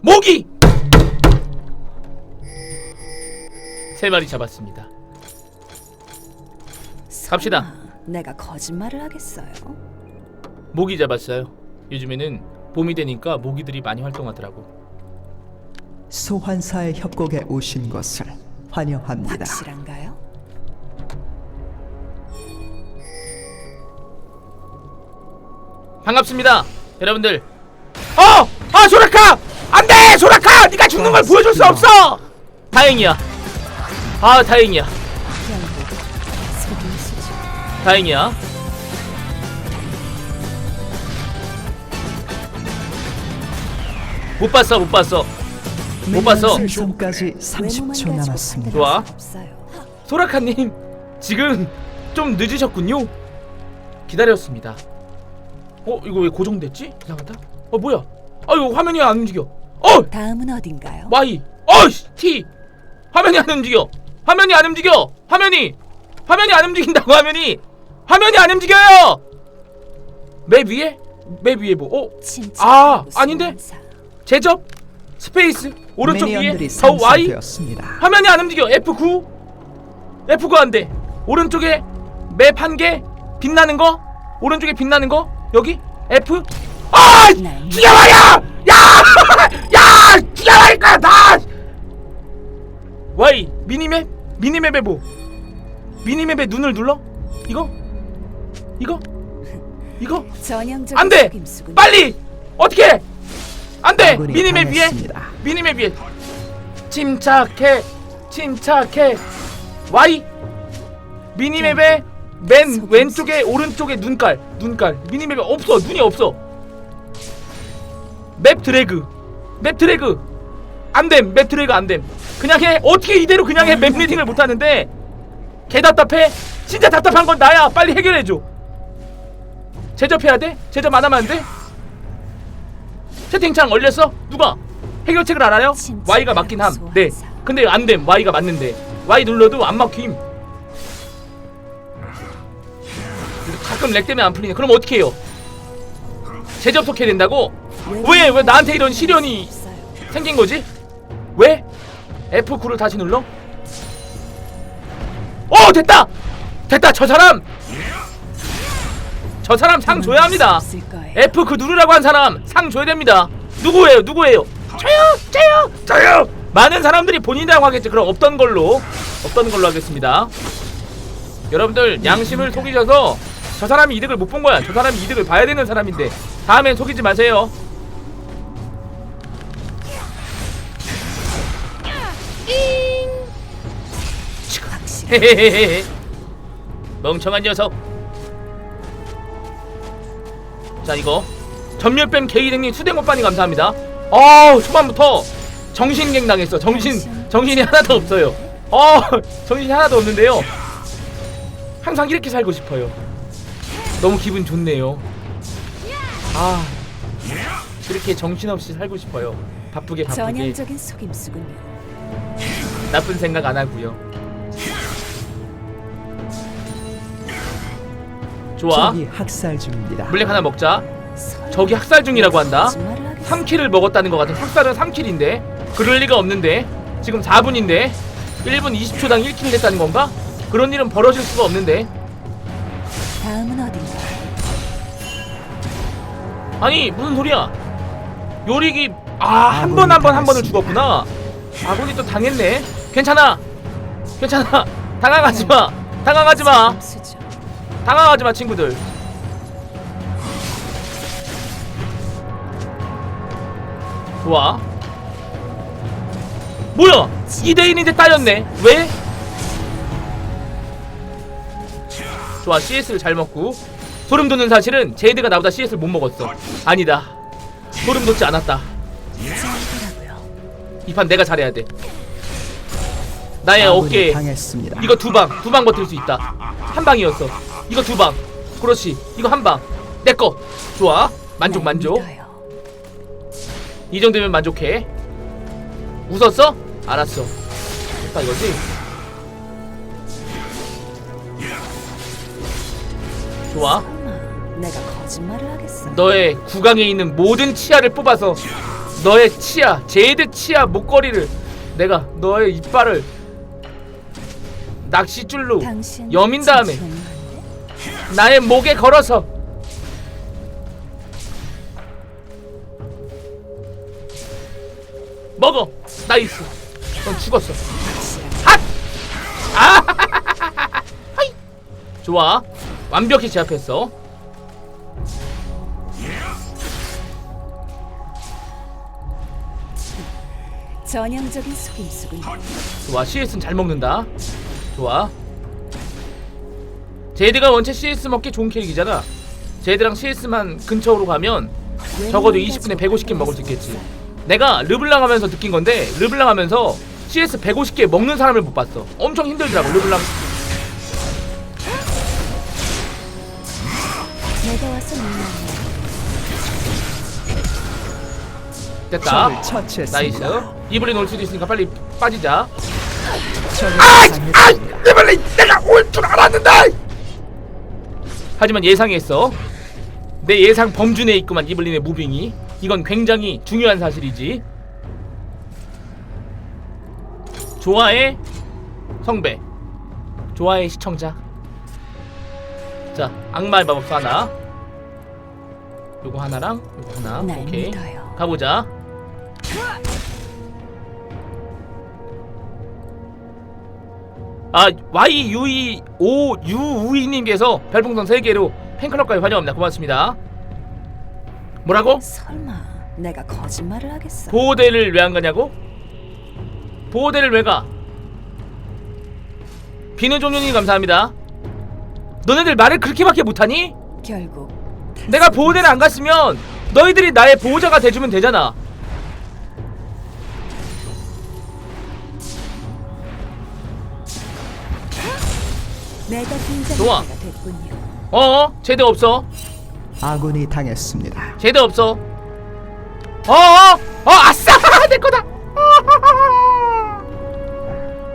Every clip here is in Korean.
모기 세 마리 잡았습니다. 갑시다. 설마 내가 거짓말을 하겠어요? 모기 잡았어요. 요즘에는 봄이 되니까 모기들이 많이 활동하더라고. 소환사의 협곡에 오신 것을 환영합니다. 확실한가요? 반갑습니다, 여러분들. 어, 아 소라카, 소라카, 네가 죽는 걸 보여줄 수 없어. 다행이야. 아 다행이야, 다행이야. 못 봤어, 못 봤어. 못 봤어. 생성까지 30초 남았습니다. 좋아. 소라카님 지금 좀 늦으셨군요. 기다렸습니다. 어 이거 왜 고정됐지? 이상하다. 어 뭐야? 아 이거 화면이 안 움직여. 어! 다음은 어딘가요? Y. 어이씨 T. 화면이 안 움직여. 화면이 안 움직여. 화면이! 화면이 안 움직인다고 화면이! 화면이 안 움직여요. 맵 위에? 맵 위에 뭐? 어? 침착 아, 아닌데? 제접? 스페이스? 오른쪽 위에 미니언들이 더 Y 생성되었습니다. 화면이 안 움직여! F9 F9 안돼! 오른쪽에 맵 한 개? 빛나는 거? 오른쪽에 빛나는 거? 여기? F? 아! 날 죽여버려! 야야 죽여버릴 거야 다 Y 미니맵? 미니맵에 뭐? 미니맵에 눈을 눌러? 이거? 이거? 이거? 전형적인 안 돼! 속임수군요. 빨리! 어떻게 안 돼! 아군이 미니맵 위에! 당했습니다. 미니맵 위에! 침착해! 침착해! Y 미니맵의 맨 속임수. 왼쪽에 오른쪽에 눈깔. 눈깔. 미니맵에 없어. 눈이 없어. 맵 드래그. 맵 드래그 안됨 맵 드래그 안됨 그냥 해 어떻게 이대로 그냥 해 맵 리딩을 못하는데 개 답답해 진짜 답답한 건 나야 빨리 해결해줘 제접해야 돼? 제접 안 하면 안 돼? 채팅창 얼렸어? 누가? 해결책을 알아요? Y가 맞긴 함. 네. 근데 안 됨. Y가 맞는데. Y 눌러도 안 막힘. 가끔 렉 때문에 안 풀리네. 그럼 어떻게 해요? 재접속해야 된다고? 왜, 왜 나한테 이런 시련이. 생긴 거지? 왜? F9를 다시 눌러? 어 됐다! 됐다 저 사람! 저 사람 상 줘야 합니다. 없을 거예요. F 그 누르라고 한 사람 상 줘야 됩니다. 누구예요? 누구예요? 저요! 저요! 저요! 많은 사람들이 본인이라고 하겠지 그럼 없던 걸로. 없던 걸로 하겠습니다. 여러분들 양심을 속이셔서 저 사람이 이득을 못 본 거야. 저 사람이 이득을 봐야 되는 사람인데 다음엔 속이지 마세요 헤헤헤헤 멍청한 녀석. 자 이거. 전멸뱀 개이등님 수댕오빠님 감사합니다. 어 초반부터 정신갱 당했어. 정신 정신이 하나도 없어요. 어 정신이 하나도 없는데요. 항상 이렇게 살고 싶어요. 너무 기분 좋네요. 아 이렇게 정신없이 살고 싶어요. 바쁘게 바쁘게. 전형적인 속임수군요. 나쁜 생각 안 하고요. 좋아. 적이 학살 중입니다. 물렉 하나 먹자. 저기 학살 중이라고 한다. 거짓말을 하겠어요? 3킬을 먹었다는 것 같아. 학살은 3킬인데. 그럴 리가 없는데. 지금 4분인데. 1분 20초당 1킬 냈다는 건가? 그런 일은 벌어질 수가 없는데. 다음은 어딘가요? 아니 무슨 소리야? 요리기 아 한 번 한 번 한 번을 죽었구나. 아군이 또 당했네. 괜찮아. 괜찮아. 당황하지 마. 당황하지 마. 당황하지 마 친구들. 좋아. 뭐야? 2대1인데 따였네. 왜? 좋아 CS를 잘 먹고 소름 돋는 사실은 제이드가 나보다 CS를 못 먹었어. 아니다. 소름 돋지 않았다. 이 판 내가 잘해야 돼. 나의 당했습니다. 이거 두 방, 두 방 버틸 수 있다. 한 방이었어. 이거 두 방. 그렇지. 이거 한 방. 내 거. 좋아. 만족, 날 만족. 이 정도면 만족해. 웃었어? 알았어. 됐다 이거지. 좋아. 내가 거짓말을 하겠어요? 너의 구강에 있는 모든 치아를 뽑아서 너의 치아 제드 치아 목걸이를 내가 너의 이빨을 낚시줄로 당신 여민 참 다음에? 나의 목에 걸어서. 먹어. 나이스 넌 죽었어. 핫! 아! 하이! 좋아. 완벽히 제압했어. 전형적인 속임수군요. 좋아. CS는 잘 먹는다. 좋아 제드가 원체 CS 먹기 좋은 캐릭이잖아. 제드랑 CS만 근처로 가면 적어도 20분에 150개 먹을 수 있겠지. 내가 르블랑 하면서 느낀 건데 르블랑 하면서 CS 150개 먹는 사람을 못 봤어. 엄청 힘들더라고 르블랑. 됐다. 나이스. 이블린 올 수도 있으니까 빨리 빠지자. 적을 아! 당했습니다. 이블린! 내가 올 줄 알았는데 하지만 예상했어 내 예상 범주 내에 있구만 이블린의 무빙이. 이건 굉장히 중요한 사실이지. 좋아해 성배. 좋아해 시청자. 자 악마의 마법사 하나. 요거 하나랑 요거 하나. 날 오케이. 믿어요. 가보자 아 YUE O 유우이님께서 별풍선 3개로 팬클럽까지 환영합니다 고맙습니다 뭐라고? 설마 내가 거짓말을 하겠어? 보호대를 왜 안 가냐고? 보호대를 왜 가? 비누 종류님 감사합니다 너네들 말을 그렇게밖에 못하니? 결국 내가 보호대를 안 갔으면 너희들이 나의 보호자가 돼주면 되잖아 내가 좋아. 됐군요. 어? 제대 없어 아군이 당했습니다. 제대 없어 어 어? 어 아싸 내 거다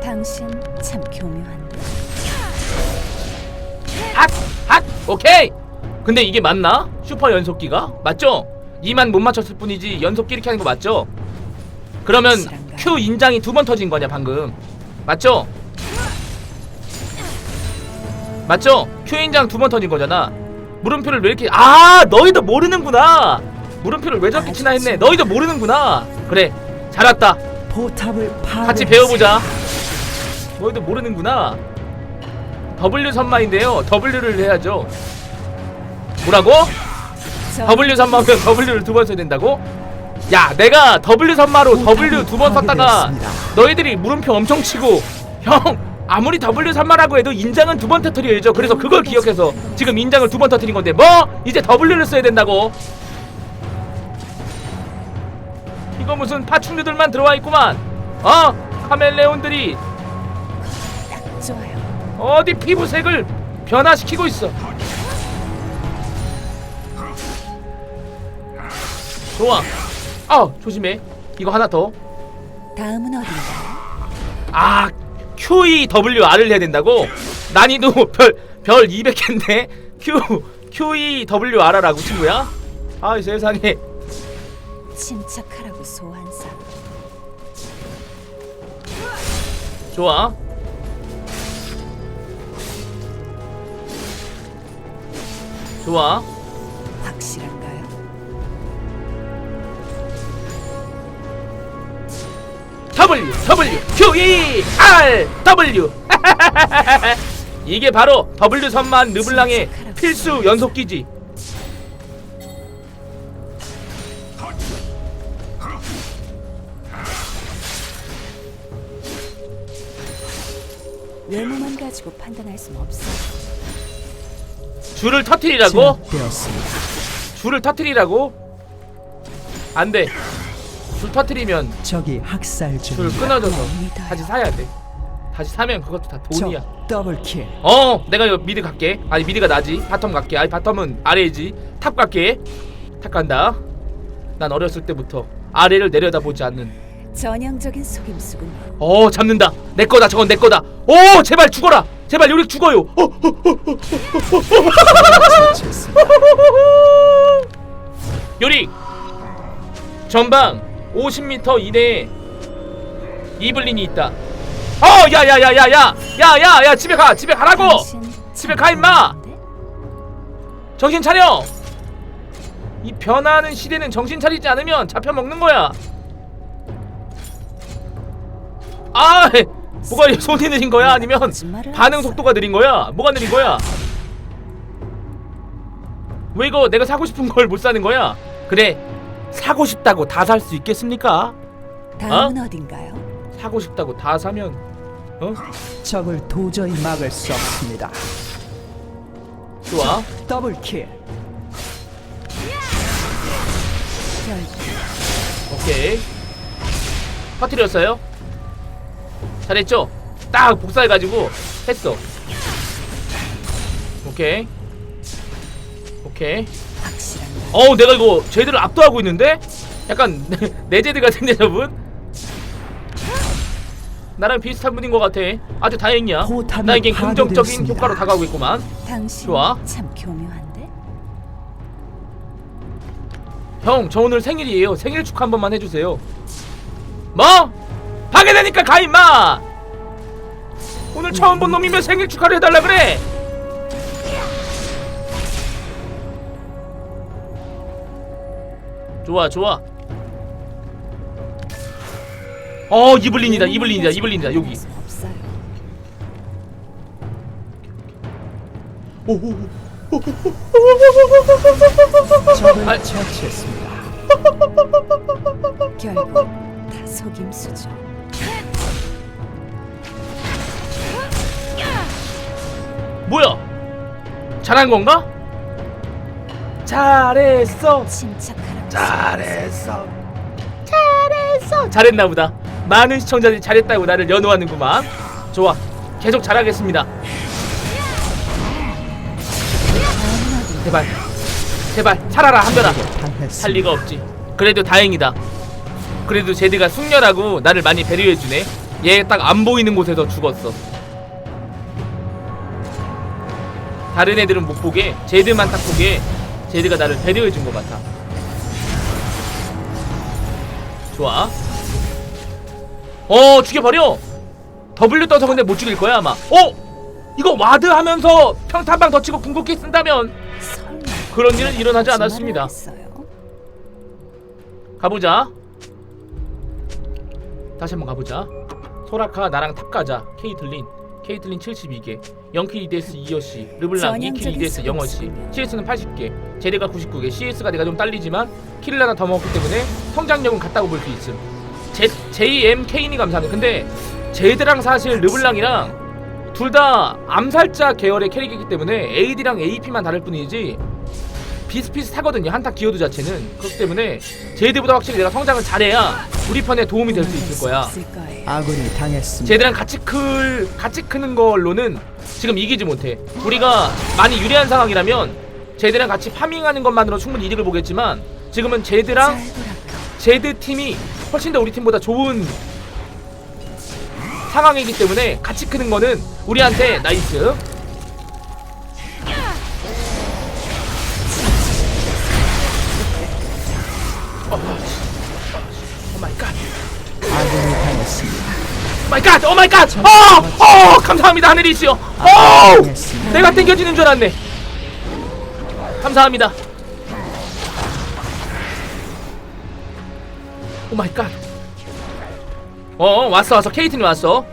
당신 참 교묘한데. 핫! 핫! 오케이! 근데 이게 맞나? 슈퍼 연속기가? 맞죠? 2만 못 맞췄을 뿐이지 연속기 이렇게 하는 거 맞죠? 그러면? Q 인장이 두 번 터진 거냐 방금 맞죠? 맞죠? Q 인장 두 번 터진 거잖아 물음표를 왜 이렇게 아 너희도 모르는구나 물음표를 왜 저렇게 치나 했네 너희도 모르는구나 그래 잘 왔다 포탑을 파괴. 같이 배워보자. 너희도 모르는구나. W 선마인데요. W를 해야죠. 뭐라고? 저 W 선마면 W를 두 번 써야 된다고? 야, 내가 W 선마로 W 두 번 썼다가. 너희들이 물음표 엄청 치고 형 아무리 W 선마라고 해도 인장은 두 번 터뜨려야죠. 그래서 그걸 기억해서 지금 인장을 두 번 터뜨린 건데 뭐 이제 W를 써야 된다고? 이거 무슨 파충류들만 들어와 있구만. 어? 카멜레온들이. 어디 피부색을 변화시키고 있어. 좋아. 아 조심해. 이거 하나 더. 다음은 어딘가요? 아 QEWR을 해야 된다고? 난이도 별, 별 200개인데 Q, QEWR라고 친구야? 아 세상에 침착하라고 소환사. 좋아 좋아 확실한 W W Q E R W 이게 바로 W 선만 르블랑의 필수 연속기지 외모만 가지고 판단할 순 없어. 줄을 터트리라고? 줄을 터트리라고? 안돼 줄 터트리면 적이 학살 줄 중입니다. 끊어져서. 다시 사야 돼. 다시 사면 그것도 다 돈이야. 적 더블킬. 어 내가 이거 미드 갈게. 아니 미드가 나지. 바텀 갈게. 아니 바텀은 아래지. 탑 갈게. 탑 간다. 난 어렸을 때부터 아래를 내려다보지 않는. 전형적인 속임수군요. 어 잡는다. 내 거다. 저건 내 거다. 오 제발 죽어라. 제발 요리 죽어요. 어, 어, 처치했습니다. 요리! 전방 50m 이내에 이블린이 있다. 어 야야야야야 야야야 집에 가 집에 가라고! 집에 가, 임마! 네? 정신 차려! 이 변하는 시대는 정신 차리지 않으면 잡혀 먹는 거야. 아 뭐가 손이 느린 거야? 아니면 반응 속도가 느린 거야? 뭐가 느린 거야? 왜 이거 내가 사고 싶은 걸 못 사는 거야? 그래 사고 싶다고 다 살 수 있겠습니까? 다음은 어? 딘가요? 사고 싶다고 다 사면 어? 적을 도저히 막을 수 없습니다. 좋아. 더블킬. 오케이. 터트렸어요? 잘했죠? 딱 복사해가지고 했어. 오케이. 오케이? 어우 내가 이거 쟤들을 압도하고 있는데 약간 내 제드 같은데 저분 나랑 비슷한 분인 것 같아 아주 다행이야 나에겐 긍정적인. 효과로 다가오고 있구만 당신 좋아. 참 교묘한데. 형, 저 오늘 생일이에요. 생일 축하 한 번만 해주세요. 뭐? 파괴되니까 가 임마. 오늘 처음 본 놈이면 생일 축하를 해달라 그래. 좋아, 좋아. 어, 이블린이다, 이블린이다, 이블린이다. 여기. 수 없어요. 오, 오, 오. 적을 아. 처치했습니다. 결국 다 속임수죠. 뭐야? 잘한 건가? 잘했어. 침착하라고. 잘했어. 잘했어. 잘했나 보다. 많은 시청자들이 잘했다고 나를 연호하는구만. 좋아. 계속 잘하겠습니다. 제발. 제발 살아라 한별아. 살 리가 없지. 그래도 다행이다. 그래도 제드가 숙련하고 나를 많이 배려해 주네. 얘 딱 안 보이는 곳에서 죽었어. 다른 애들은 못 보게, 제드만 딱 보게, 제드가 나를 배려해 준 것 같아. 좋아. 어, 죽여버려! W 떠서 근데 못 죽일 거야, 아마. 어? 이거 와드 하면서 평탄방 더 치고 궁극기 쓴다면 그런 일은 일어나지 않았습니다. 가보자. 다시 한번 가보자. 소라카 나랑 탑 가자. 케이틀린. 케이틀린 72개. 0킬 2데스 2여씨. 르블랑 2킬 전형적인 2데스 0어씨. 수급수군요. CS는 80개. 제대가 99개. CS가 내가 좀 딸리지만 킬을 하나 더 먹었기 때문에 성장력은 같다고 볼 수 있음. 제, JM 케인이 감사합니다. 근데 제드랑 사실 르블랑이랑 둘 다 암살자 계열의 캐릭이기 때문에 AD랑 AP만 다를 뿐이지 비슷비슷하거든요 한타 기어도 자체는 그렇기 때문에 제드보다 확실히 내가 성장을 잘해야 우리 편에 도움이 될 수 있을 거야. 아군이 당했습니다. 제드랑 같이 클 같이 크는 걸로는 지금 이기지 못해 우리가 많이 유리한 상황이라면 제드랑 같이 파밍하는 것만으로 충분히 이득을 보겠지만 지금은 제드랑 짤구락가. 제드 팀이 훨씬 더 우리 팀보다 좋은 상황이기 때문에 같이 크는 거는 우리한테 나이스. 아군이 당했습니다. 마이 갓. 오 마이 갓. 어! 어! 감사합니다. 하늘이시여. 어! 내가 땡겨지는 줄 알았네. 감사합니다. 오 마이 갓. 어, 왔어 왔어. 케이틀린 왔어.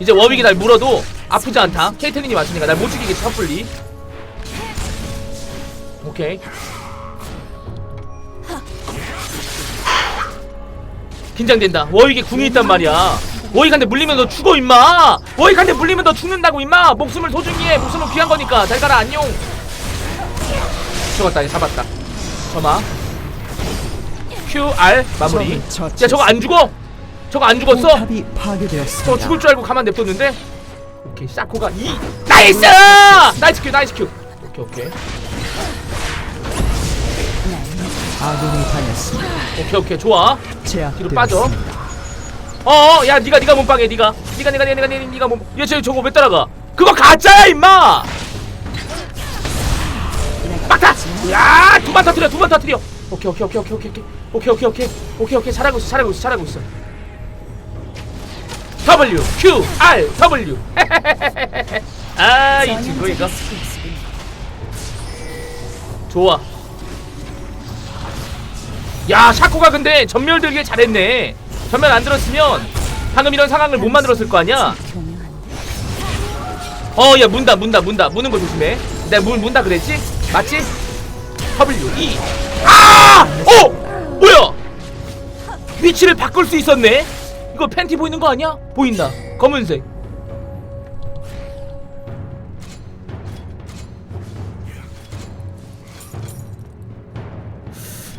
이제 워윅이 날 물어도 아프지 않다. 케이틀린이 왔으니까 날 못 죽이겠지 섣불리. 오케이. 긴장된다. 워윅에 궁이 있단 말이야. 워윅한테 물리면 너 죽어 임마. 워윅한테 물리면 너 죽는다고 임마. 목숨을 소중히 해. 목숨은 귀한 거니까. 잘 가라 안녕. 죽었다. 이제 잡았다. 점화. Q R 마무리. 야 저거 안 죽어? 저거 안 죽었어? 저거 죽을 줄 알고 가만 냅뒀는데. 오케이 샤코가 2 나이스! 나이스 큐 나이스 큐. 오케이 오케이 아군이 당했습니다. 오케이 오케이 좋아. 제압 뒤로 빠져. 어어 야 니가 니가 몸빵해 니가 니가 니가 니가 니가 니가 몸. 얘쟤 저거 왜 따라가? 그거 가짜야 임마. 막타. 야 두 번 터트려 두번 터트려. 오케이 오케이 오케이 오케이 오케이 오케이 오케이 오케이 오케이 오케이 잘하고 있어 잘하고 있어 잘하고 있어 W Q R W 아이 친구 이거 좋아 야 샤코가 근데 전멸 들길 잘했네 전멸 안 들었으면 방금 이런 상황을 못 만들었을 거 아니야 교묘한데? 어, 야, 문다, 문다, 문다. 무는 거 조심해. 내가 문, 문다 그랬지? 맞지? W, E. 아! 어! 뭐야? 위치를 바꿀 수 있었네? 이거 팬티 보이는 거 아니야? 보인다. 검은색.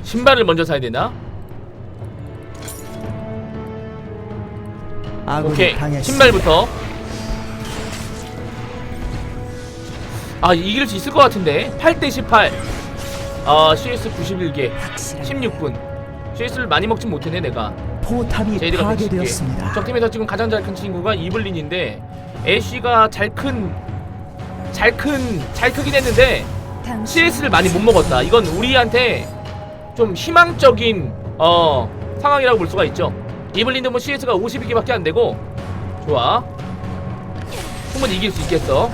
신발을 먼저 사야 되나? 오케이. 신발부터. 아, 이길 수 있을 것 같은데. 8대 18. 아, CS 91개. 확실한데? 16분. CS를 많이 먹진 못했네, 내가. 포탑이 제이드가 110개. 파괴되었습니다. 적 팀에서 지금 가장 잘 큰 친구가 이블린인데 애쉬가 잘 큰, 잘 큰, 잘 크긴 했는데 CS를 많이 못 먹었다. 이건 우리한테 좀 희망적인 어 상황이라고 볼 수가 있죠. 이블린도 뭐 CS가 52개밖에 안 되고 좋아. 충분히 이길 수 있겠어.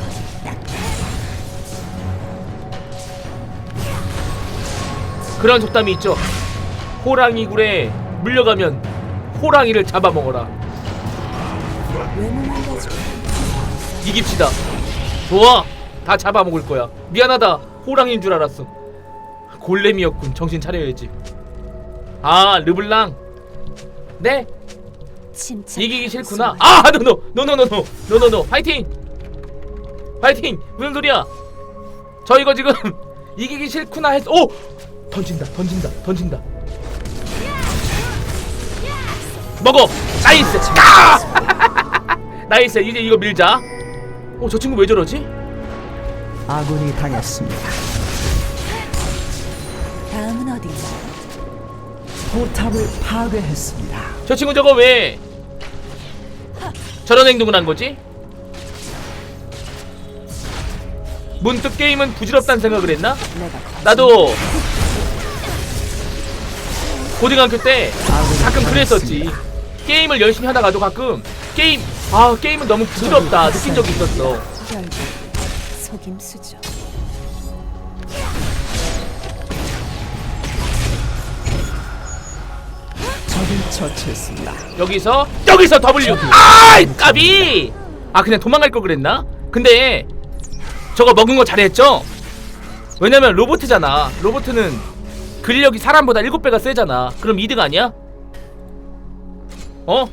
그런 속담이 있죠. 호랑이 굴에 물려가면 호랑이를 잡아먹어라. 이깁시다. 좋아. 다 잡아먹을 거야. 미안하다. 호랑이인 줄 알았어. 골렘이었군. 정신 차려야지. 아, 르블랑. 네. 침착 이기기 싫구나. 아, 노노. 노노노노. 노노노. 파이팅. 파이팅. 무슨 소리야? 저 이거 지금 이기기 싫구나 했어. 오! 던진다. 던진다. 던진다. 먹어. 나이스. 아! 나이스. 이제 이거 밀자. 어, 저 친구 왜 저러지? 아군이 당했습니다. 어딘가? 포탑을 파괴했습니다. 저 친구 저거 왜 저런 행동을 한 거지? 문득 게임은 부질없다는 생각을 했나? 나도 고등학교 때 가끔 그랬었지. 게임을 열심히 하다가도 가끔 게임 아 게임은 너무 부질없다 느낀 적이 있었어. 결국 속임수죠. 적을 처치했습니다. 여기서 여기서 W 아 까비 아 그냥 도망갈 걸 그랬나? 근데 저거 먹은 거 잘했죠? 왜냐면 로보트잖아 로보트는 근력이 사람보다 7배가 세잖아 그럼 이득 아니야? 어?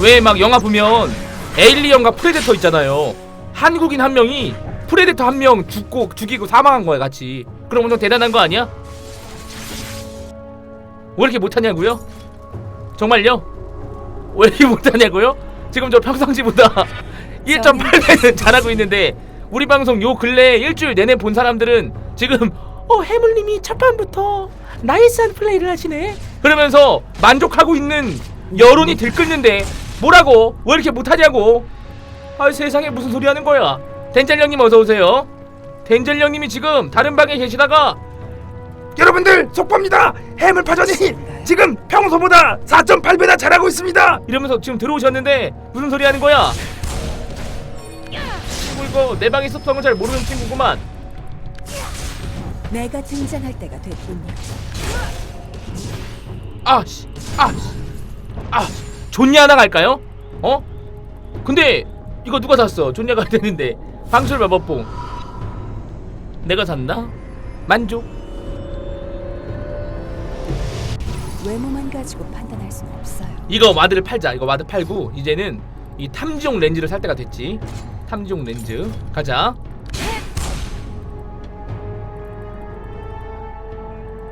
왜 막 영화 보면 에일리언과 프레데터 있잖아요 한국인 한 명이 프레데터 한 명 죽고 죽이고 사망한 거야 같이 그럼 엄청 대단한 거 아니야? 왜 이렇게 못하냐고요? 정말요? 왜 이렇게 못하냐고요? 지금 저 평상시보다 1.8배는 잘하고 있는데 우리 방송 요 근래 일주일 내내 본 사람들은 지금 어 해물님이 첫 판부터 나이스한 플레이를 하시네 그러면서 만족하고 있는 여론이 들끓는데 뭐라고 왜 이렇게 못하냐고 아 세상에 무슨 소리 하는 거야 덴젤 형님 어서 오세요 덴젤 형님이 지금 다른 방에 계시다가 여러분들 속보입니다. 해물파전이 지금 평소보다 4.8배나 잘하고 있습니다. 이러면서 지금 들어오셨는데 무슨 소리 하는 거야? 친구 이거 내 방에 습성을 잘 모르는 친구구만. 내가 등장할 때가 됐군요. 아 씨 아 씨 아 존냐 하나 갈까요? 어? 근데 이거 누가 샀어? 존냐가 되는데. 방출 마법봉. 내가 샀나? 만족 외모만 가지고 판단할 수는 없어요. 이거 와드를 팔자. 이거 와드 팔고 이제는 이 탐지용 렌즈를 살 때가 됐지. 탐지용 렌즈 가자.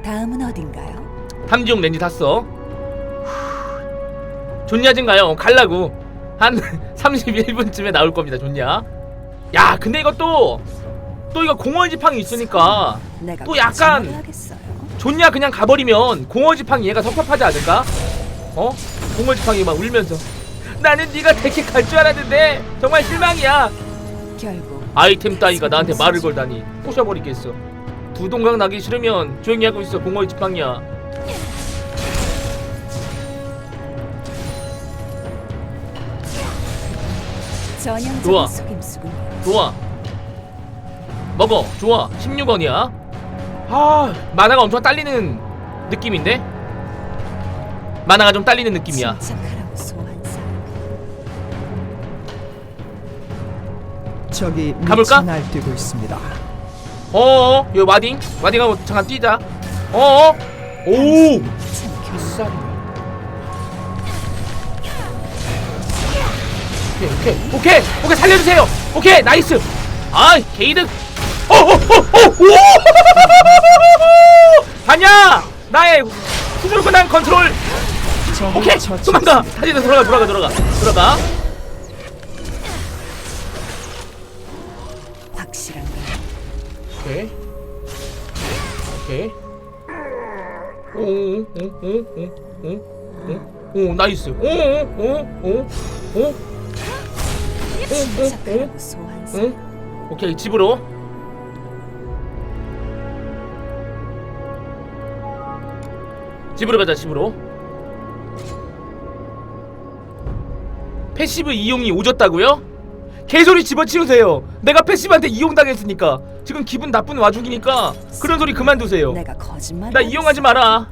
다음은 어딘가요? 탐지용 렌즈 샀어. 좋냐진가요? 갈라고 한 31분쯤에 나올 겁니다. 좋냐? 야, 근데 이것도 또 이거 공원 지팡이 있으니까 내가 또 약간 거짓말을 하겠어요. 좋냐 그냥 가버리면 공원 지팡이 얘가 섭섭하지 않을까? 어? 공원 지팡이 막 울면서 나는 네가 대체 갈 줄 알았는데 정말 실망이야. 결국 아이템 따위가 나한테 말을 걸다니 꼬셔버리겠어 두 동강 나기 싫으면 조용히 하고 있어 공허의 지팡이야 전형적인 좋아. 속임수군. 좋아 먹어 좋아 16원이야 아 만화가 엄청 딸리는 느낌인데? 만화가 좀 딸리는 느낌이야. 침착하라고 소환사. 적이 가볼까? 날뛰고 있습니다. 어어 여 와딩? 와딩 하고 잠깐 뛰자. 어어? 오! 참 비싸네 오케이 오케이. 오케이! 오케이 살려주세요! 오케이 나이스! 아 게이드 어어어어오 봤냐 나의 후줄근한 컨트롤 오케이 도망가. 다시 돌아가 돌아가 돌아가 돌아가 확실한가? 오케이 오케이 오 오 오 오 오 오 오 나이스 오 오 오 오 오오 침착하라고 소환사. 응? 오케이 집으로 집으로 가자 집으로 패시브 이용이 오졌다고요? 개소리 집어치우세요 내가 패시브한테 이용당했으니까 지금 기분 나쁜 와중이니까 그런 소리 그만두세요 내가 거짓말. 나 이용하지 마라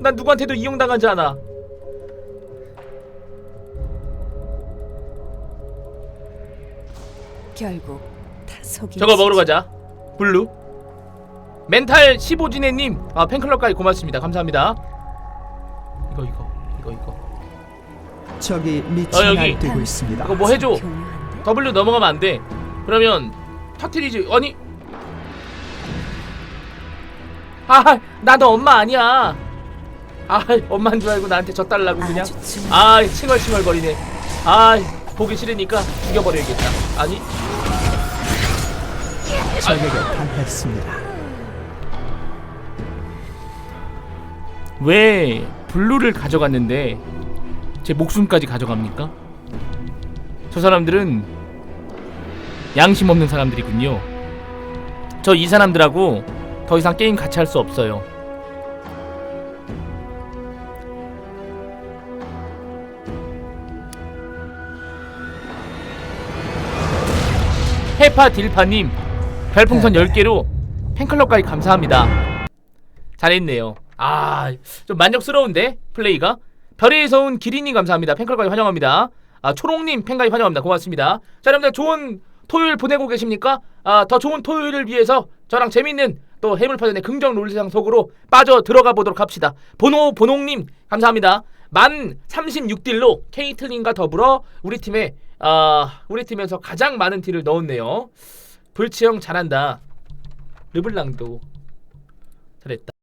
난 누구한테도 이용당하지 않아 결국 다 속임. 저거 먹으러 가자. 블루. 멘탈 15진해님, 아 팬클럽까지 고맙습니다. 감사합니다. 이거 이거 이거 이거. 적이 어, 미쳐 여기. 날뛰고 있습니다. 이거 뭐 해줘? 교묘한데? W 넘어가면 안 돼. 그러면 터트리지. 아니. 아, 나도 엄마 아니야. 아, 엄마인 줄 알고 나한테 져달라고 그냥. 아주 중. 아, 칭얼칭얼 거리네. 아, 보기 싫으니까 죽여버려야겠다. 아니, 적에게 당했습니다. 왜 블루를 가져갔는데 제 목숨까지 가져갑니까? 저 사람들은 양심 없는 사람들이군요. 저 이 사람들하고 더 이상 게임 같이 할 수 없어요. 해파 딜파님 별풍선 네. 10개로 팬클럽까지 감사합니다. 잘했네요. 아, 좀 만족스러운데 플레이가. 별에서 온 기린님 감사합니다. 팬클럽까지 환영합니다. 아, 초롱님 팬가입 환영합니다. 고맙습니다. 자, 여러분들 좋은 토요일 보내고 계십니까? 아, 더 좋은 토요일을 위해서 저랑 재밌는 또 해물파전의 긍정 롤세상 속으로 빠져 들어가 보도록 합시다. 보노 보농님 감사합니다. 만 36딜로 케이틀린과 더불어 우리 팀에 아 우리 팀에서 가장 많은 딜을 넣었네요. 불치형 잘한다. 르블랑도 잘했다.